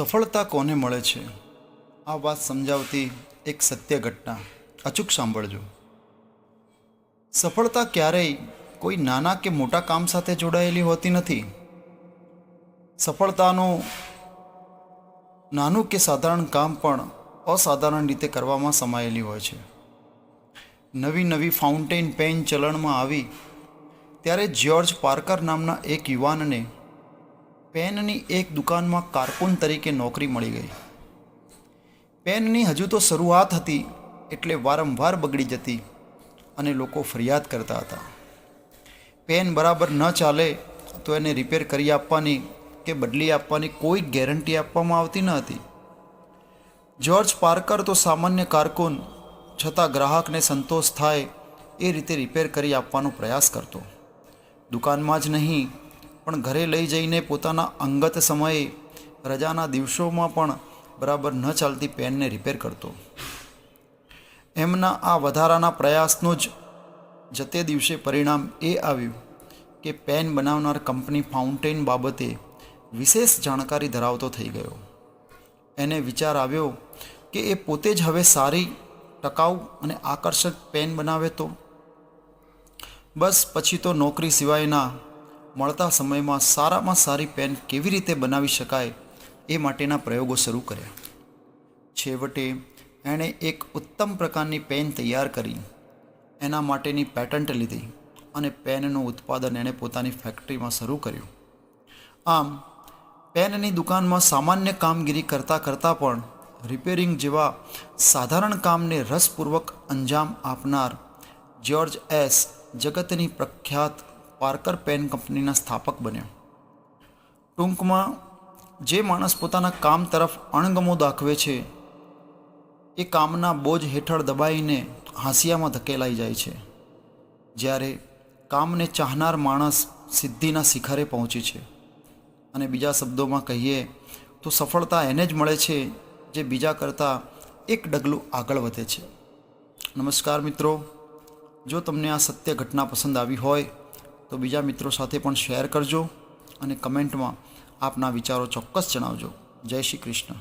સફળતા કોને મળે છે? આ વાત સમજાવતી એક સત્ય ઘટના. અચૂક સાંભળજો. સફળતા ક્યારેય કોઈ નાના કે મોટા કામ સાથે જોડાયેલી હોતી નથી. સફળતાનું નાનું કે સાધારણ કામ પણ અસાધારણ રીતે કરવામાં સમાયેલી હોય છે. નવી નવી ફાઉન્ટેન પેન ચલણમાં આવી, ત્યારે જ્યોર્જ પાર્કર નામના એક યુવાનને પેનની એક દુકાનમાં કારકુન તરીકે નોકરી મળી ગઈ. પેનની હજુ તો શરૂઆત હતી, એટલે વારંવાર બગડી જતી અને લોકો ફરિયાદ કરતા હતા. પેન બરાબર ન ચાલે તો એને રિપેર કરી આપવાની કે બદલી આપવાની કોઈ ગેરંટી આપવામાં આવતી ન હતી. જ્યોર્જ પાર્કર તો સામાન્ય કારકુન, છતાં ગ્રાહકને સંતોષ થાય એ રીતે રિપેર કરી આપવાનો પ્રયાસ કરતો. દુકાનમાં જ નહીં પણ ઘરે લઈ જઈને પોતાના અંગત સમયે રજાના દિવસોમાં પણ બરાબર ન ચાલતી પેનને રિપેર કરતો. એમના આ વધારાના પ્રયાસનું જ જતે દિવસે પરિણામ એ આવ્યું કે પેન બનાવનાર કંપની ફાઉન્ટેન બાબતે વિશેષ જાણકારી ધરાવતો થઈ ગયો. એને વિચાર આવ્યો કે એ પોતે જ હવે સારી, ટકાઉ અને આકર્ષક પેન બનાવે તો? બસ પછી તો નોકરી સિવાયના મળતા સમયમાં સારામાં સારી પેન કેવી રીતે બનાવી શકાય એ માટેના પ્રયોગો શરૂ કર્યા. છેવટે એણે એક ઉત્તમ પ્રકારની પેન તૈયાર કરી. એના માટેની પેટન્ટ લીધી અને પેનનું ઉત્પાદન એણે પોતાની ફેક્ટરીમાં શરૂ કર્યું. આમ, પેનની દુકાનમાં સામાન્ય કામગીરી કરતાં કરતાં પણ રિપેરિંગ જેવા સાધારણ કામને રસપૂર્વક અંજામ આપનાર જ્યોર્જ એસ જગતની પ્રખ્યાત પાર્કર પેન કંપનીના સ્થાપક બન્યો. ટૂંકમાં, જે માણસ પોતાના કામ તરફ અણગમો દાખવે છે, એ કામના બોજ હેઠળ દબાઈને હાંસિયામાં ધકેલાઈ જાય છે, જ્યારે કામને ચાહનાર માણસ સિદ્ધિના શિખરે પહોંચે છે. અને બીજા શબ્દોમાં કહીએ તો સફળતા એને જ મળે છે, જે બીજા કરતાં એક ડગલું આગળ વધે છે. નમસ્કાર મિત્રો, જો તમને આ સત્ય ઘટના પસંદ આવી હોય તો બીજા મિત્રો સાથે પણ શેર કરજો અને કમેન્ટમાં આપના વિચારો ચોક્કસ જણાવજો. જય શ્રી કૃષ્ણ.